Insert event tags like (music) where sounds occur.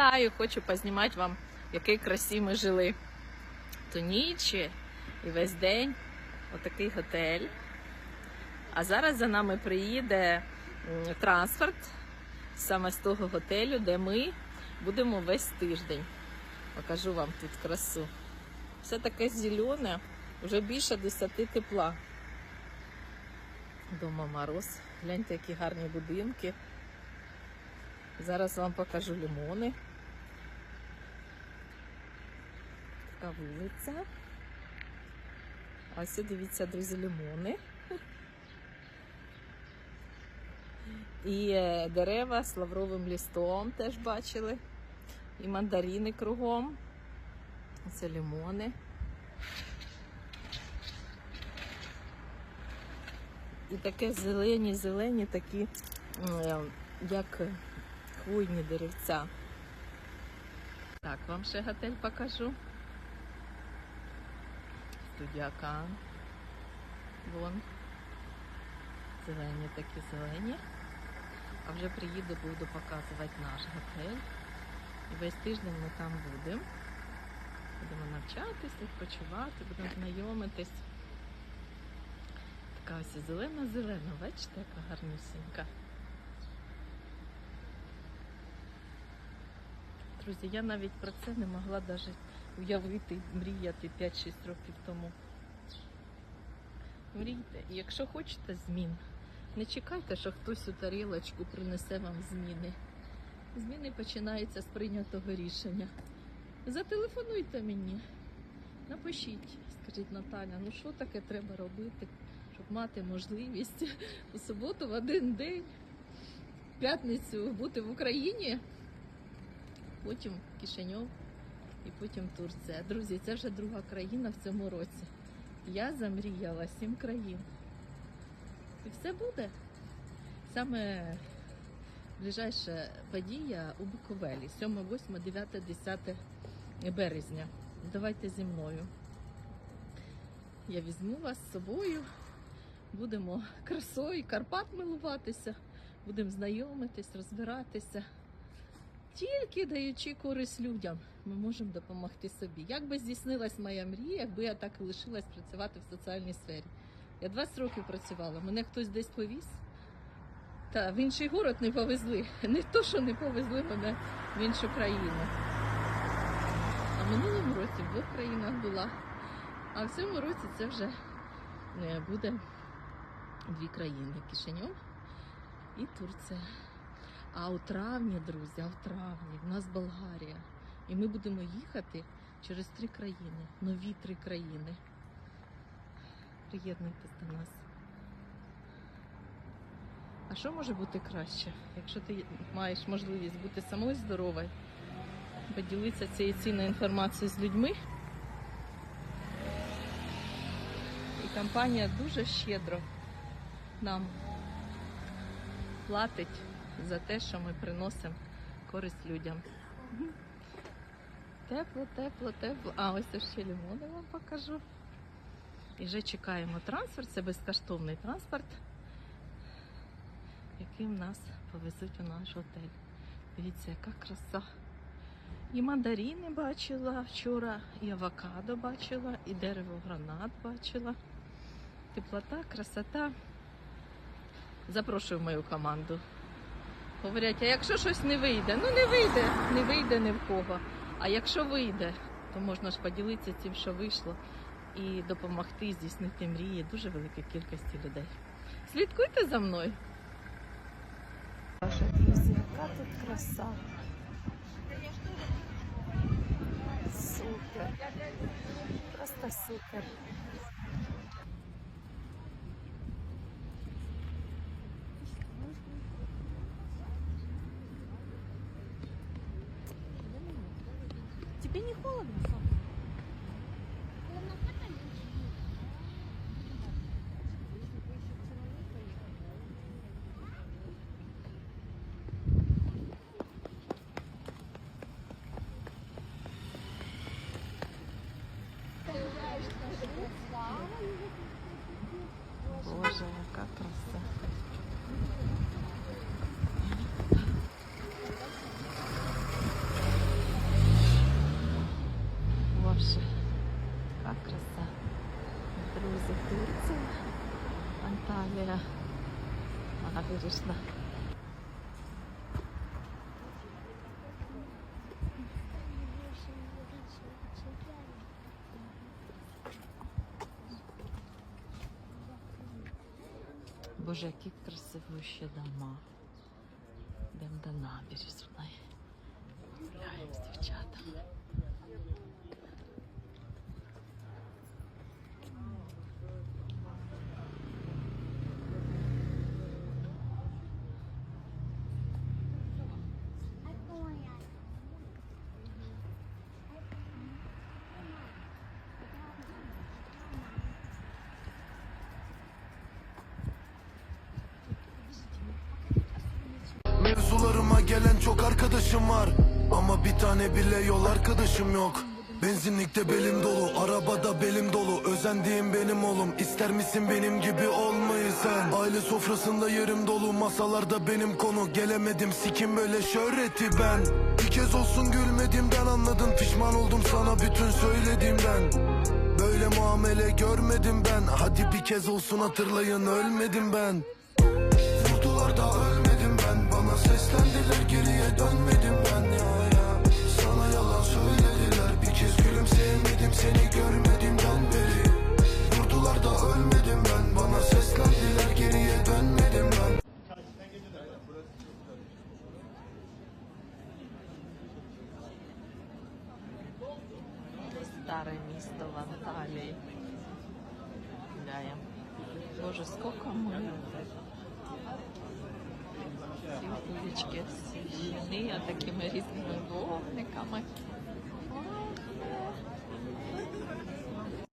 Вітаю, хочу познімати вам, в якій красі ми жили. То нічі і весь день отакий готель. А зараз за нами приїде транспорт саме з того готелю, де ми будемо весь тиждень. Покажу вам тут красу. Все таке зелене, вже більше 10 тепла. Дома мороз. Гляньте, які гарні будинки. Зараз вам покажу лимони. Така вулиця. А ось дивіться, друзі, лимони. І е, дерева з лавровим лістом теж бачили. І мандарини кругом. Це лимони. І таке зелені, зелені, такі, як хвойні деревця. Так, вам ще готель покажу. Студія Кан. Вон. Зелені такі зелені. А вже приїду, буду показувати наш готель. І весь тиждень ми там будемо. Будемо навчатися, відпочивати, будемо знайомитись. Така ось зелена-зелена, бачите, яка гарнюсінька. Друзі, я навіть про це не могла навіть уявити, мріяти 5-6 років тому. Мрійте, якщо хочете змін, не чекайте, що хтось у тарілочку принесе вам зміни. Зміни починаються з прийнятого рішення. Зателефонуйте мені, напишіть, скажіть Наталя, ну що таке треба робити, щоб мати можливість у суботу в один день, в п'ятницю бути в Україні, потім в Кишиньов і потім Турція. Друзі, це вже друга країна в цьому році. Я замріяла сім країн. І все буде. Саме ближайша подія у Буковелі 7, 8, 9, 10 березня. Давайте зі мною. Я візьму вас з собою. Будемо красою Карпат милуватися, будемо знайомитись, розбиратися. Тільки даючи користь людям, ми можемо допомогти собі. Як би здійснилась моя мрія, якби я так і лишилась працювати в соціальній сфері. Я 20 років працювала, мене хтось десь повіз. Та в інший город не повезли. (laughs) Не то, що не повезли мене в іншу країну. А минулому році в двох країнах була. А в цьому році це вже е, буде дві країни Кишиньов і Турція. А у травні, друзі, а в травні в нас Болгарія. І ми будемо їхати через три країни, нові три країни. Приєднуйтесь до нас. А що може бути краще, якщо ти маєш можливість бути самою здоровою, поділитися цією цінною інформацією з людьми? І компанія дуже щедро нам платить за те, що ми приносимо користь людям. Тепло, тепло, тепло. А ось ще лимони вам покажу. І вже чекаємо транспорт, це безкоштовний транспорт, яким нас повезуть у наш готель. Дивіться, яка краса. І мандарини бачила вчора, і авокадо бачила, і дерево гранат бачила. Теплота, красота. Запрошую мою команду. Говорять, а якщо щось не вийде, ну не вийде, не вийде ні в кого. А якщо вийде, то можна ж поділитися тим, що вийшло, і допомогти здійснити мрії дуже великій кількості людей. Слідкуйте за мною. Друзі, яка тут краса. Супер. Просто супер. Тебе не холодно? Боже, яка краса. Анталія. Набережна. Боже, які красивіші дома. Йдемо до набережної. Гуляємо з дівчатами. Gelen çok arkadaşım var. Ama bir tane bile yol arkadaşım yok. Benzinlikte belim dolu, arabada belim dolu. Özendiğim benim oğlum, ister misin benim gibi olmayı sen? Aile sofrasında yerim dolu, masalarda benim konu. Gelemedim sikim böyle şöhreti ben. Bir kez olsun gülmediğimden anladın Pişman oldum sana bütün söylediğimden. Böyle muamele görmedim ben. Hadi bir kez olsun hatırlayın ölmedim ben seni görmediğimden beri Vurdular da ölmedim ben Bana seslendiler geriye dönmedim ben Старе місто в Анталії. Гуляємо. Боже, скільки ми. Ці вулички освіщені такими різними вогниками.